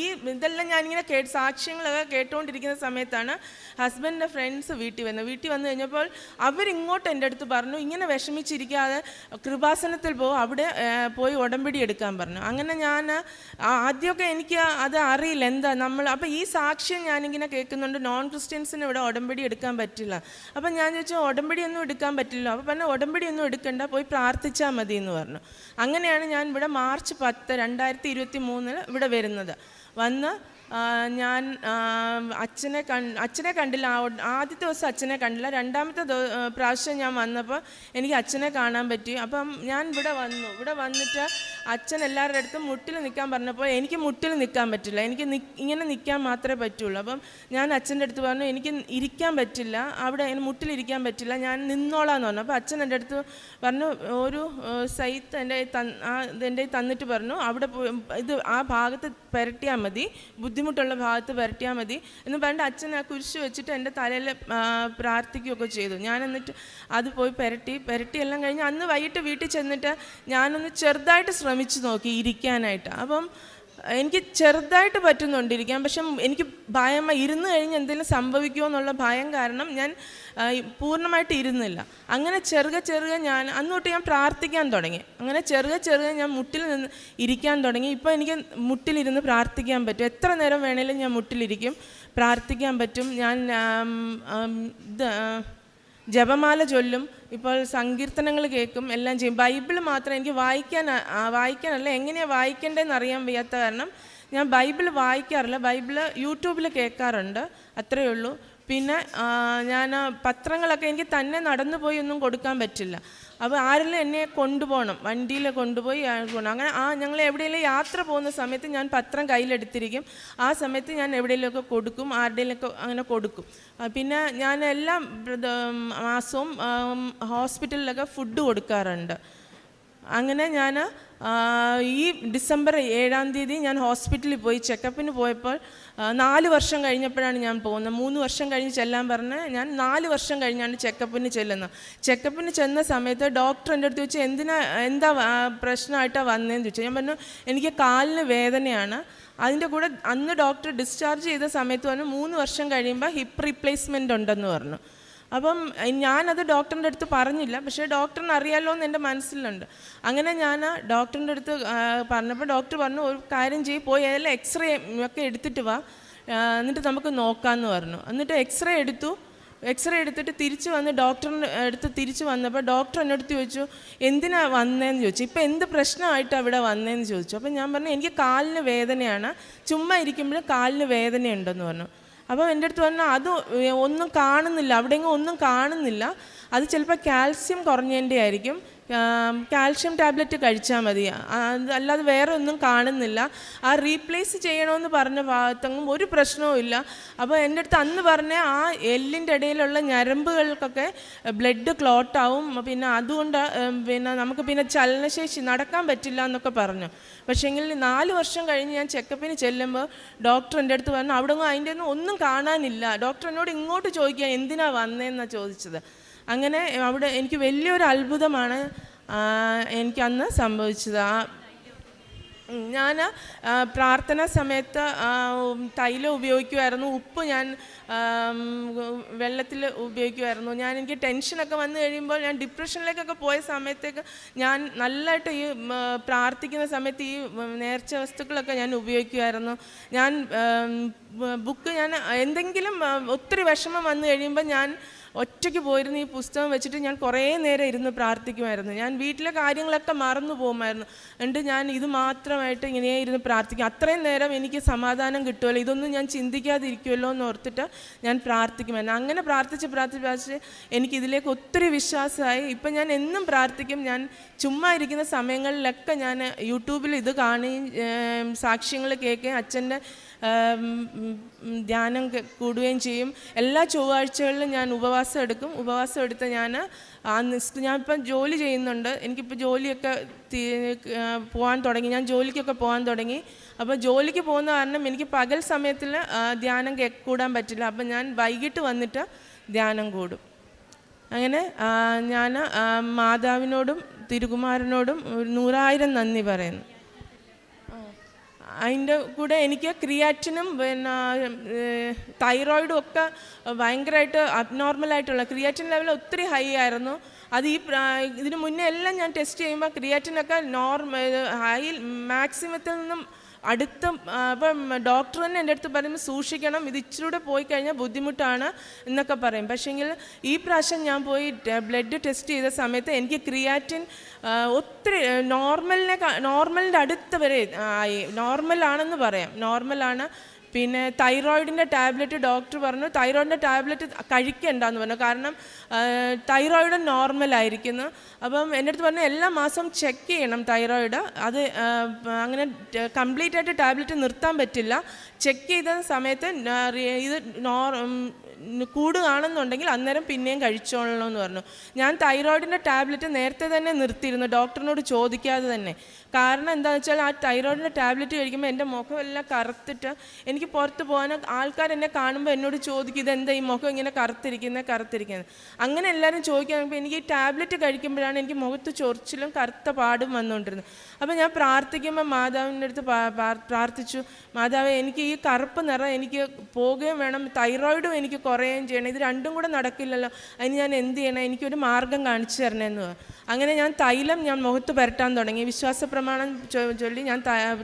ഈ ഇതെല്ലാം ഞാനിങ്ങനെ കേ സാക്ഷ്യങ്ങളൊക്കെ കേട്ടുകൊണ്ടിരിക്കുന്ന സമയത്താണ് ഹസ്ബൻഡിന്റെ ഫ്രണ്ട്സ് വീട്ടിൽ വന്നത്. വീട്ടിൽ വന്നു കഴിഞ്ഞപ്പോൾ അവരിങ്ങോട്ട് എന്റെ അടുത്ത് പറഞ്ഞു ഇങ്ങനെ വിഷമിച്ചിരിക്കാതെ കൃപാസനത്തിൽ പോകും അവിടെ പോയി ഉടമ്പടി എടുക്കാൻ പറഞ്ഞു. അങ്ങനെ ഞാൻ ആദ്യമൊക്കെ എനിക്ക് അത് അറിയില്ല എന്താ നമ്മൾ അപ്പോൾ ഈ സാക്ഷ്യം ഞാനിങ്ങനെ കേൾക്കുന്നുണ്ട് നോൺ ക്രിസ്ത്യൻസിന് ഇവിടെ ഉടമ്പടി എടുക്കാൻ പറ്റില്ല. അപ്പം ഞാൻ ചോദിച്ചു ഉടമ്പടി ഒന്നും എടുക്കാൻ പറ്റില്ല അപ്പോൾ പറഞ്ഞു ഉടമ്പടി ഒന്നും എടുക്കണ്ട പോയി പ്രാർത്ഥിച്ചാൽ മതി എന്ന് പറഞ്ഞു. അങ്ങനെയാണ് ഞാൻ ഇവിടെ മാർച്ച് പത്ത് രണ്ടായിരത്തി ഇരുപത്തി മൂന്നിൽ ഇവിടെ വരുന്നത്. വന്ന് ഞാൻ അച്ഛനെ കൺ അച്ഛനെ കണ്ടില്ല. ആദ്യത്തെ ദിവസം അച്ഛനെ കണ്ടില്ല. രണ്ടാമത്തെ പ്രാവശ്യം ഞാൻ വന്നപ്പോൾ എനിക്ക് അച്ഛനെ കാണാൻ പറ്റി. അപ്പം ഞാൻ ഇവിടെ വന്നു. ഇവിടെ വന്നിട്ട് അച്ഛൻ എല്ലാവരുടെ അടുത്തും മുട്ടിൽ നിൽക്കാൻ പറഞ്ഞപ്പോൾ എനിക്ക് മുട്ടിൽ നിൽക്കാൻ പറ്റില്ല. എനിക്ക് നിക്ക് ഇങ്ങനെ നിൽക്കാൻ മാത്രമേ പറ്റുള്ളൂ. അപ്പം ഞാൻ അച്ഛന്റെ അടുത്ത് പറഞ്ഞു എനിക്ക് ഇരിക്കാൻ പറ്റില്ല. അവിടെ മുട്ടിലിരിക്കാൻ പറ്റില്ല. ഞാൻ നിന്നോളാന്ന് പറഞ്ഞു. അപ്പോൾ അച്ഛൻ എന്റെ അടുത്ത് പറഞ്ഞു ഒരു സൈത്ത് എന്റെ ആ എന്റെ തന്നിട്ട് പറഞ്ഞു അവിടെ ഇത് ആ ഭാഗത്ത് പുരട്ടിയാൽ മതി ബുദ്ധിമുട്ടുള്ള ഭാഗത്ത് പുരട്ടിയാൽ മതി എന്ന് പറഞ്ഞിട്ട് അച്ഛൻ ആ കുരിശ് വെച്ചിട്ട് എന്റെ തലയിൽ പ്രാർത്ഥിക്കുകയൊക്കെ ചെയ്തു. ഞാൻ എന്നിട്ട് അത് പോയി പുരട്ടി പുരട്ടി എല്ലാം കഴിഞ്ഞ് അന്ന് വൈകിട്ട് വീട്ടിൽ ചെന്നിട്ട് ഞാനൊന്ന് ചെറുതായിട്ട് ശ്രമിച്ചു നോക്കി ഇരിക്കാനായിട്ട്. അപ്പം എനിക്ക് ചെറുതായിട്ട് പറ്റുന്നുണ്ടിരിക്കാം. പക്ഷെ എനിക്ക് ഭയം ഇരുന്ന് കഴിഞ്ഞ് എന്തെങ്കിലും സംഭവിക്കുമോ എന്നുള്ള ഭയം കാരണം ഞാൻ പൂർണമായിട്ട് ഇരുന്നില്ല. അങ്ങനെ ചെറുക ചെറുക ഞാൻ അന്ന് ഞാൻ പ്രാർത്ഥിക്കാൻ തുടങ്ങി. അങ്ങനെ ചെറുക ചെറുക ഞാൻ മുട്ടിൽ നിന്ന് ഇരിക്കാൻ തുടങ്ങി. ഇപ്പോൾ എനിക്ക് മുട്ടിലിരുന്ന് പ്രാർത്ഥിക്കാൻ പറ്റും. എത്ര നേരം വേണേലും ഞാൻ മുട്ടിലിരിക്കും പ്രാർത്ഥിക്കാൻ പറ്റും. ഞാൻ ജപമാല ചൊല്ലും. ഇപ്പോൾ സങ്കീർത്തനങ്ങൾ കേൾക്കും എല്ലാം ചെയ്യും. ബൈബിൾ മാത്രം എനിക്ക് വായിക്കാൻ വായിക്കാനല്ല എങ്ങനെയാണ് വായിക്കേണ്ടതെന്ന് അറിയാൻ വയ്യാത്ത കാരണം ഞാൻ ബൈബിൾ വായിക്കാറില്ല. ബൈബിൾ യൂട്യൂബിൽ കേൾക്കാറുണ്ട് അത്രയേ ഉള്ളൂ. പിന്നെ ഞാൻ പത്രങ്ങളൊക്കെ എനിക്ക് തന്നെ നടന്നു പോയി ഒന്നും കൊടുക്കാൻ പറ്റില്ല. അപ്പോൾ ആരെല്ലാം എന്നെ കൊണ്ടുപോകണം വണ്ടിയിൽ കൊണ്ടുപോയി പോകണം അങ്ങനെ ആ ഞങ്ങൾ എവിടെയെങ്കിലും യാത്ര പോകുന്ന സമയത്ത് ഞാൻ പത്രം കയ്യിലെടുത്തിരിക്കും. ആ സമയത്ത് ഞാൻ എവിടെയെങ്കിലുമൊക്കെ കൊടുക്കും ആരുടെയിലൊക്കെ അങ്ങനെ കൊടുക്കും. പിന്നെ ഞാൻ എല്ലാ മാസവും ഹോസ്പിറ്റലിലൊക്കെ ഫുഡ് കൊടുക്കാറുണ്ട്. അങ്ങനെ ഞാൻ ഈ ഡിസംബർ ഏഴാം തീയതി ഞാൻ ഹോസ്പിറ്റലിൽ പോയി ചെക്കപ്പിന് പോയപ്പോൾ നാല് വർഷം കഴിഞ്ഞപ്പോഴാണ് ഞാൻ പോകുന്നത്. മൂന്ന് വർഷം കഴിഞ്ഞ് ചെല്ലാൻ പറഞ്ഞ് ഞാൻ നാല് വർഷം കഴിഞ്ഞാണ് ചെക്കപ്പിന് ചെല്ലുന്നത്. ചെക്കപ്പിന് ചെന്ന സമയത്ത് ഡോക്ടർ എന്റെ അടുത്ത് ചോദിച്ചു എന്തിനാ എന്താ പ്രശ്നമായിട്ടാണ് വന്നതെന്ന് ചോദിച്ചു. ഞാൻ പറഞ്ഞു എനിക്ക് കാലിന് വേദനയാണ്. അതിന്റെ കൂടെ അന്ന് ഡോക്ടർ ഡിസ്ചാർജ് ചെയ്ത സമയത്ത് പറഞ്ഞു മൂന്ന് വർഷം കഴിയുമ്പോൾ ഹിപ്പ് റീപ്ലേസ്മെന്റ് ഉണ്ടെന്ന് പറഞ്ഞു. അപ്പം ഞാനത് ഡോക്ടറിന്റെ അടുത്ത് പറഞ്ഞില്ല. പക്ഷേ ഡോക്ടറിന് അറിയാലോ എന്ന് എന്റെ മനസ്സിലുണ്ട്. അങ്ങനെ ഞാൻ ഡോക്ടറിന്റെ അടുത്ത് പറഞ്ഞപ്പോൾ ഡോക്ടർ പറഞ്ഞു ഒരു കാര്യം ചെയ്യും പോയി അതെല്ലാം എക്സ്റേ ഒക്കെ എടുത്തിട്ട് വാ. എന്നിട്ട് നമുക്ക് നോക്കാമെന്ന് പറഞ്ഞു. എന്നിട്ട് എക്സ്റേ എടുത്തു. എക്സ്റേ എടുത്തിട്ട് തിരിച്ച് വന്ന് ഡോക്ടറിന്റെ അടുത്ത് തിരിച്ച് വന്നപ്പോൾ ഡോക്ടർ എന്റെ അടുത്ത് ചോദിച്ചു എന്തിനാ വന്നതെന്ന് ചോദിച്ചു? ഇപ്പം എന്ത് പ്രശ്നമായിട്ട് അവിടെ വന്നതെന്ന് ചോദിച്ചു? അപ്പോൾ ഞാൻ പറഞ്ഞു എനിക്ക് കാലിന് വേദനയാണ്. ചുമ്മാ ഇരിക്കുമ്പോഴും കാലിന് വേദനയുണ്ടെന്ന് പറഞ്ഞു. അപ്പോൾ എന്റെ അടുത്ത് പറഞ്ഞാൽ അത് ഒന്നും കാണുന്നില്ല അവിടെയെങ്കിലും ഒന്നും കാണുന്നില്ല. അത് ചിലപ്പോൾ കാൽസ്യം കുറഞ്ഞതിന്റെ ആയിരിക്കും. കാൽഷ്യം ടാബ്ലറ്റ് കഴിച്ചാൽ മതി. അല്ലാതെ വേറെ ഒന്നും കാണുന്നില്ല. ആ റീപ്ലേസ് ചെയ്യണമെന്ന് പറഞ്ഞ ഭാഗത്തൊന്നും ഒരു പ്രശ്നവും ഇല്ല. അപ്പോൾ എന്റെ അടുത്ത് അന്ന് പറഞ്ഞ ആ എല്ലിന്റെ ഇടയിലുള്ള ഞരമ്പുകൾക്കൊക്കെ ബ്ലഡ് ക്ലോട്ടാവും പിന്നെ അതുകൊണ്ട് പിന്നെ നമുക്ക് പിന്നെ ചലനശേഷി നടക്കാൻ പറ്റില്ല എന്നൊക്കെ പറഞ്ഞു. പക്ഷേങ്കിൽ നാല് വർഷം കഴിഞ്ഞ് ഞാൻ ചെക്കപ്പിന് ചെല്ലുമ്പോൾ ഡോക്ടർ എന്റെ അടുത്ത് പറഞ്ഞു അവിടെ അതിന്റെ ഒന്നും കാണാനില്ല. ഡോക്ടർ എന്നോട് ഇങ്ങോട്ട് ചോദിക്കുക എന്തിനാണ് വന്നതെന്നാണ് ചോദിച്ചത്? അങ്ങനെ അവിടെ എനിക്ക് വലിയൊരു അത്ഭുതമാണ് എനിക്ക് അന്ന് സംഭവിച്ചത്. ആ ഞാൻ പ്രാർത്ഥന സമയത്ത് തൈല ഉപയോഗിക്കുമായിരുന്നു ഉപ്പ് ഞാൻ വെള്ളത്തിൽ ഉപയോഗിക്കുമായിരുന്നു ഞാൻ എനിക്ക് ടെൻഷനൊക്കെ വന്നു കഴിയുമ്പോൾ ഞാൻ ഡിപ്രഷനിലേക്കൊക്കെ പോയ സമയത്തേക്ക് ഞാൻ നല്ലതായിട്ട് ഈ പ്രാർത്ഥിക്കുന്ന സമയത്ത് ഈ നേർച്ച വസ്തുക്കളൊക്കെ ഞാൻ ഉപയോഗിക്കുമായിരുന്നു ഞാൻ ബുക്ക് ഞാൻ എന്തെങ്കിലും ഒത്തിരി വിഷമം വന്നു കഴിയുമ്പോൾ ഞാൻ ഒറ്റയ്ക്ക് പോയിരുന്ന ഈ പുസ്തകം വെച്ചിട്ട് ഞാൻ കുറേ നേരം ഇരുന്ന് പ്രാർത്ഥിക്കുമായിരുന്നു. ഞാൻ വീട്ടിലെ കാര്യങ്ങളൊക്കെ മറന്നു പോകുമായിരുന്നു. എന്നിട്ട് ഞാൻ ഇത് മാത്രമായിട്ട് ഇങ്ങനെ ഇരുന്ന് പ്രാർത്ഥിക്കും. അത്രയും നേരം എനിക്ക് സമാധാനം കിട്ടുമല്ലോ? ഇതൊന്നും ഞാൻ ചിന്തിക്കാതിരിക്കുമല്ലോ എന്ന് ഓർത്തിട്ട് ഞാൻ പ്രാർത്ഥിക്കുമായിരുന്നു. അങ്ങനെ പ്രാർത്ഥിച്ച് പ്രാർത്ഥിച്ച് പ്രാർത്ഥിച്ച് എനിക്ക് ഇതിലേക്ക് ഒത്തിരി വിശ്വാസമായി. ഇപ്പം ഞാൻ എന്നും പ്രാർത്ഥിക്കും. ഞാൻ ചുമ്മാ ഇരിക്കുന്ന സമയങ്ങളിലൊക്കെ ഞാൻ യൂട്യൂബിൽ ഇത് കാണുകയും സാക്ഷ്യങ്ങൾ കേൾക്കുകയും അച്ഛന്റെ ധ്യാനം കൂടുകയും ചെയ്യും. എല്ലാ ചൊവ്വാഴ്ചകളിലും ഞാൻ ഉപവാസം എടുക്കും. ഉപവാസം എടുത്ത് ഞാൻ ആ നിസ്ക് ഞാൻ ഇപ്പം ജോലി ചെയ്യുന്നുണ്ട്. എനിക്കിപ്പോൾ ജോലിയൊക്കെ പോകാൻ തുടങ്ങി. ഞാൻ ജോലിക്കൊക്കെ പോകാൻ തുടങ്ങി. അപ്പോൾ ജോലിക്ക് പോകുന്ന കാരണം എനിക്ക് പകൽ സമയത്തിൽ ധ്യാനം കൂടാൻ പറ്റില്ല. അപ്പം ഞാൻ വൈകിട്ട് വന്നിട്ട് ധ്യാനം കൂടും. അങ്ങനെ ഞാൻ മാതാവിനോടും തിരുകുമാരനോടും നൂറായിരം നന്ദി പറയുന്നു. അതിന്റെ കൂടെ എനിക്ക് ക്രിയാറ്റിനും പിന്നെ തൈറോയിഡും ഒക്കെ ഭയങ്കരമായിട്ട് അബ്നോർമലായിട്ടുള്ള ക്രിയാറ്റിൻ ലെവൽ ഒത്തിരി ഹൈ ആയിരുന്നു. അത് ഈ ഇതിന് മുന്നേ എല്ലാം ഞാൻ ടെസ്റ്റ് ചെയ്യുമ്പോൾ ക്രിയാറ്റിനൊക്കെ നോർമൽ ഹൈ മാക്സിമത്തിൽ നിന്നും അടുത്ത ഇപ്പം ഡോക്ടർ തന്നെ എന്റെ അടുത്ത് പറയുമ്പോൾ സൂക്ഷിക്കണം ഇത് ഇച്ചിരി കൂടെ പോയി കഴിഞ്ഞാൽ ബുദ്ധിമുട്ടാണ് എന്നൊക്കെ പറയും. പക്ഷേങ്കിൽ ഈ പ്രാവശ്യം ഞാൻ പോയി ബ്ലഡ് ടെസ്റ്റ് ചെയ്ത സമയത്ത് എനിക്ക് ക്രിയാറ്റിൻ ഒത്തിരി നോർമലിനെ നോർമലിന്റെ അടുത്ത് വരെ ആയി. നോർമലാണെന്ന് പറയാം. നോർമലാണ് പിന്നെ തൈറോയിഡിന്റെ ടാബ്ലറ്റ് ഡോക്ടർ പറഞ്ഞു തൈറോയിഡിന്റെ ടാബ്ലറ്റ് കഴിക്കണ്ടെന്ന് പറഞ്ഞു. കാരണം തൈറോയിഡ് നോർമൽ ആയിരിക്കുന്നു അപ്പം എന്റെ അടുത്ത് പറഞ്ഞു എല്ലാ മാസവും ചെക്ക് ചെയ്യണം തൈറോയിഡ്. അത് അങ്ങനെ കംപ്ലീറ്റ് ആയിട്ട് ടാബ്ലറ്റ് നിർത്താൻ പറ്റില്ല. ചെക്ക് ചെയ്ത സമയത്ത് ഇത് നോർ കൂടുകയാണെന്നുണ്ടെങ്കിൽ അന്നേരം പിന്നെയും കഴിച്ചോളണം എന്ന് പറഞ്ഞു. ഞാൻ തൈറോയിഡിന്റെ ടാബ്ലറ്റ് നേരത്തെ തന്നെ നിർത്തിയിരുന്നു. ഡോക്ടറിനോട് ചോദിക്കാതെ തന്നെ. കാരണം എന്താ വെച്ചാൽ ആ തൈറോയിഡിന്റെ ടാബ്ലറ്റ് കഴിക്കുമ്പോൾ എന്റെ മുഖമെല്ലാം കറുത്തിട്ട് എനിക്ക് പുറത്ത് പോകാൻ ആൾക്കാർ എന്നെ കാണുമ്പോൾ എന്നോട് ചോദിക്കും ഇതെന്താ ഈ മുഖം ഇങ്ങനെ കറുത്തിരിക്കുന്നത് കറുത്തിരിക്കുന്നത് അങ്ങനെ എല്ലാവരും ചോദിക്കാൻ എനിക്ക് ഈ ടാബ്ലറ്റ് കഴിക്കുമ്പോഴാണ് എനിക്ക് മുഖത്ത് ചൊറിച്ചിലും കറുത്ത പാടും വന്നുകൊണ്ടിരുന്നത് അപ്പോൾ ഞാൻ പ്രാർത്ഥിക്കുമ്പോൾ മാതാവിന്റെ അടുത്ത് പ്രാർത്ഥിച്ചു മാതാവ് എനിക്ക് ഈ കറുപ്പ് നിറം എനിക്ക് പോവുകയും വേണം തൈറോയിഡും എനിക്ക് കുറയുകയും ചെയ്യണം ഇത് രണ്ടും കൂടെ നടക്കില്ലല്ലോ അതിന് ഞാൻ എന്ത് ചെയ്യണം എനിക്കൊരു മാർഗം കാണിച്ചു തരണമെന്ന്. അങ്ങനെ ഞാൻ തൈലം ഞാൻ മുഖത്ത് പുരട്ടാൻ തുടങ്ങി വിശ്വാസ പ്രമാണം ചൊല്ലി ഞാൻ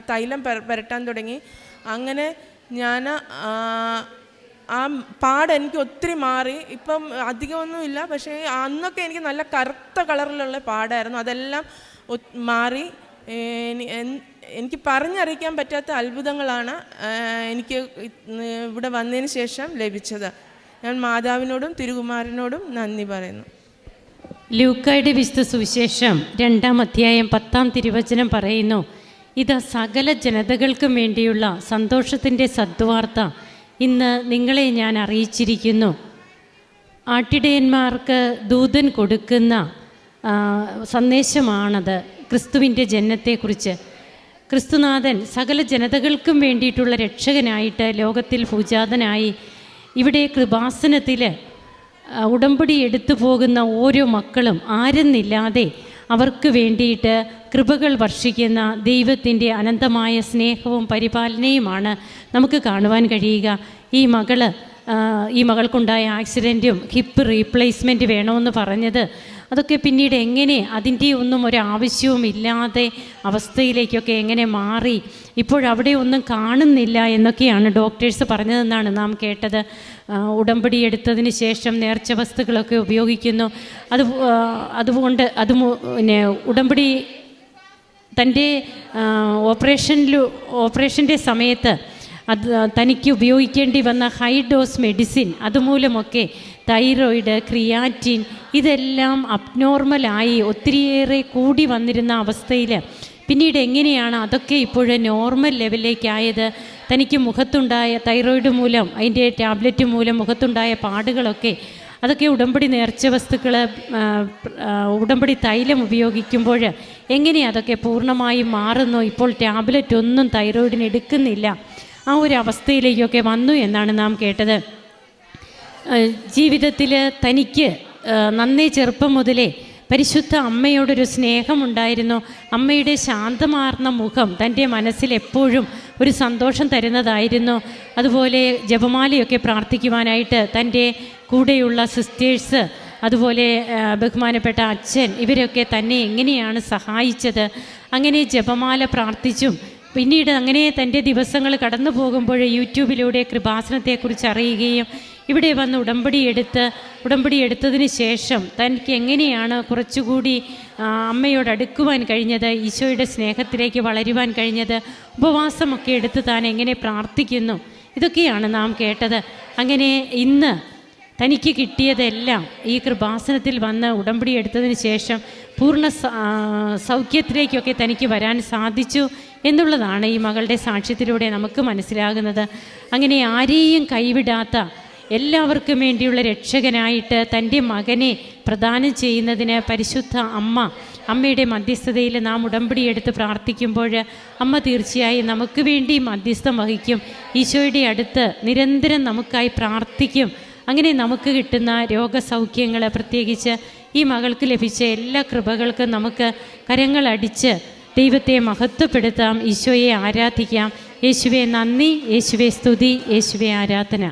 തൈലം പെര- പുരട്ടാൻ തുടങ്ങി. അങ്ങനെ ഞാൻ ആ, പാട് എനിക്ക് ഒത്തിരി മാറി. ഇപ്പം അധികമൊന്നുമില്ല പക്ഷേ അന്നൊക്കെ എനിക്ക് നല്ല കറുത്ത കളറിലുള്ള പാടായിരുന്നു. അതെല്ലാം മാറി. എനിക്ക് പറഞ്ഞറിയിക്കാൻ പറ്റാത്ത അത്ഭുതങ്ങളാണ് എനിക്ക് ഇവിടെ വന്നതിന് ശേഷം ലഭിച്ചത്. ഞാൻ മാതാവിനോടും തിരുകുമാരനോടും നന്ദി പറയുന്നു. ലൂക്കായുടെ വിശുദ്ധ സുവിശേഷം രണ്ടാം അധ്യായം പത്താം തിരുവചനം പറയുന്നു. ഇത് സകല ജനതകൾക്കും വേണ്ടിയുള്ള സന്തോഷത്തിന്റെ സദ്വാർത്ത ഇന്ന് നിങ്ങളെ ഞാൻ അറിയിച്ചിരിക്കുന്നു. ആട്ടിടയന്മാർക്ക് ദൂതൻ കൊടുക്കുന്ന സന്ദേശമാണത് ക്രിസ്തുവിന്റെ ജനനത്തെക്കുറിച്ച്. ക്രിസ്തുനാഥൻ സകല ജനതകൾക്കും വേണ്ടിയിട്ടുള്ള രക്ഷകനായിട്ട് ലോകത്തിൽ ഭൂജാതനായി ഇവിടെ കൃപാസനത്തിൽ ഉടമ്പടി എടുത്തു പോകുന്ന ഓരോ മക്കളും ആരെന്നില്ലാതെ അവർക്ക് വേണ്ടിയിട്ട് കൃപകൾ വർഷിക്കുന്ന ദൈവത്തിന്റെ അനന്തമായ സ്നേഹവും പരിപാലനയുമാണ് നമുക്ക് കാണുവാൻ കഴിയുക. ഈ മകൾ ഈ മകൾക്കുണ്ടായ ആക്സിഡന്റും ഹിപ്പ് റീപ്ലേസ്മെന്റ് വേണമെന്ന് പറഞ്ഞത് അതൊക്കെ പിന്നീട് എങ്ങനെ അതിന്റെ ഒന്നും ഒരു ആവശ്യവും ഇല്ലാതെ അവസ്ഥയിലേക്കൊക്കെ എങ്ങനെ മാറി? ഇപ്പോഴവിടെ ഒന്നും കാണുന്നില്ല എന്നൊക്കെയാണ് ഡോക്ടേഴ്സ് പറഞ്ഞതെന്നാണ് നാം കേട്ടത്. ഉടമ്പടി എടുത്തതിന് ശേഷം നേർച്ച വസ്തുക്കളൊക്കെ ഉപയോഗിക്കുന്നു. അത് അതുകൊണ്ട് അത് പിന്നെ ഉടമ്പടി തന്റെ ഓപ്പറേഷനിൽ ഓപ്പറേഷന്റെ സമയത്ത് അത് തനിക്ക് ഉപയോഗിക്കേണ്ടി വന്ന ഹൈ ഡോസ് മെഡിസിൻ അതുമൂലമൊക്കെ തൈറോയിഡ് ക്രിയാറ്റിൻ ഇതെല്ലാം അബ്നോർമലായി ഒത്തിരിയേറെ കൂടി വന്നിരുന്ന അവസ്ഥയിൽ പിന്നീട് എങ്ങനെയാണ് അതൊക്കെ ഇപ്പോഴും നോർമൽ ലെവലിലേക്കായത്? തനിക്ക് മുഖത്തുണ്ടായ തൈറോയിഡ് മൂലം അതിന്റെ ടാബ്ലറ്റ് മൂലം മുഖത്തുണ്ടായ പാടുകളൊക്കെ അതൊക്കെ ഉടമ്പടി നേർച്ച വസ്തുക്കൾ ഉടമ്പടി തൈലം ഉപയോഗിക്കുമ്പോൾ എങ്ങനെ അതൊക്കെ പൂർണമായും മാറുന്നു? ഇപ്പോൾ ടാബ്ലറ്റ് ഒന്നും തൈറോയിഡിന് എടുക്കുന്നില്ല. ആ ഒരു അവസ്ഥയിലേക്കൊക്കെ വന്നു എന്നാണ് നാം കേട്ടത്. ജീവിതത്തിൽ തനിക്ക് നന്നേ ചെറുപ്പം മുതലേ പരിശുദ്ധ അമ്മയോടൊരു സ്നേഹമുണ്ടായിരുന്നു. അമ്മയുടെ ശാന്തമാർന്ന മുഖം തന്റെ മനസ്സിൽ എപ്പോഴും ഒരു സന്തോഷം തരുന്നതായിരുന്നു. അതുപോലെ ജപമാലയൊക്കെ പ്രാർത്ഥിക്കുവാനായിട്ട് തന്റെ കൂടെയുള്ള സിസ്റ്റേഴ്സ് അതുപോലെ ബഹുമാനപ്പെട്ട അച്ഛൻ ഇവരൊക്കെ തന്നെ എങ്ങനെയാണ് സഹായിച്ചത്? അങ്ങനെ ജപമാല പ്രാർത്ഥിച്ചും പിന്നീട് അങ്ങനെ തന്റെ ദിവസങ്ങൾ കടന്നു പോകുമ്പോൾ യൂട്യൂബിലൂടെ കൃപാസനത്തെക്കുറിച്ച് അറിയുകയും ഇവിടെ വന്ന് ഉടമ്പടി എടുത്ത് ഉടമ്പടി എടുത്തതിന് ശേഷം തനിക്ക് എങ്ങനെയാണ് കുറച്ചുകൂടി അമ്മയോട് അടുക്കുവാൻ കഴിഞ്ഞത് ഈശോയുടെ സ്നേഹത്തിലേക്ക് വളരുവാൻ കഴിഞ്ഞത് ഉപവാസമൊക്കെ എടുത്ത് താൻ എങ്ങനെ പ്രാർത്ഥിക്കുന്നു ഇതൊക്കെയാണ് നാം കേട്ടത്. അങ്ങനെ ഇന്ന് തനിക്ക് കിട്ടിയതെല്ലാം ഈ കൃപാസനത്തിൽ വന്ന് ഉടമ്പടി എടുത്തതിന് ശേഷം പൂർണ സൗഖ്യത്തിലേക്കൊക്കെ തനിക്ക് വരാൻ സാധിച്ചു എന്നുള്ളതാണ് ഈ മകളുടെ സാക്ഷ്യത്തിലൂടെ നമുക്ക് മനസ്സിലാകുന്നത്. അങ്ങനെ ആരെയും കൈവിടാത്ത എല്ലാവർക്കും വേണ്ടിയുള്ള രക്ഷകനായിട്ട് തന്റെ മകനെ പ്രദാനം ചെയ്യുന്നതിന് പരിശുദ്ധ അമ്മ അമ്മയുടെ മധ്യസ്ഥതയിൽ നാം ഉടമ്പടി എടുത്ത് പ്രാർത്ഥിക്കുമ്പോൾ അമ്മ തീർച്ചയായും നമുക്ക് വേണ്ടി മധ്യസ്ഥം വഹിക്കും. ഈശോയുടെ അടുത്ത് നിരന്തരം നമുക്കായി പ്രാർത്ഥിക്കും. അങ്ങനെ നമുക്ക് കിട്ടുന്ന രോഗസൗഖ്യങ്ങൾ പ്രത്യേകിച്ച് ഈ മകൾക്ക് ലഭിച്ച എല്ലാ കൃപകൾക്കും നമുക്ക് കരങ്ങളടിച്ച് ദൈവത്തെ മഹത്വപ്പെടുത്താം ഈശോയെ ആരാധിക്കാം. യേശുവെ നന്ദി യേശുവെ സ്തുതി യേശുവെ ആരാധന.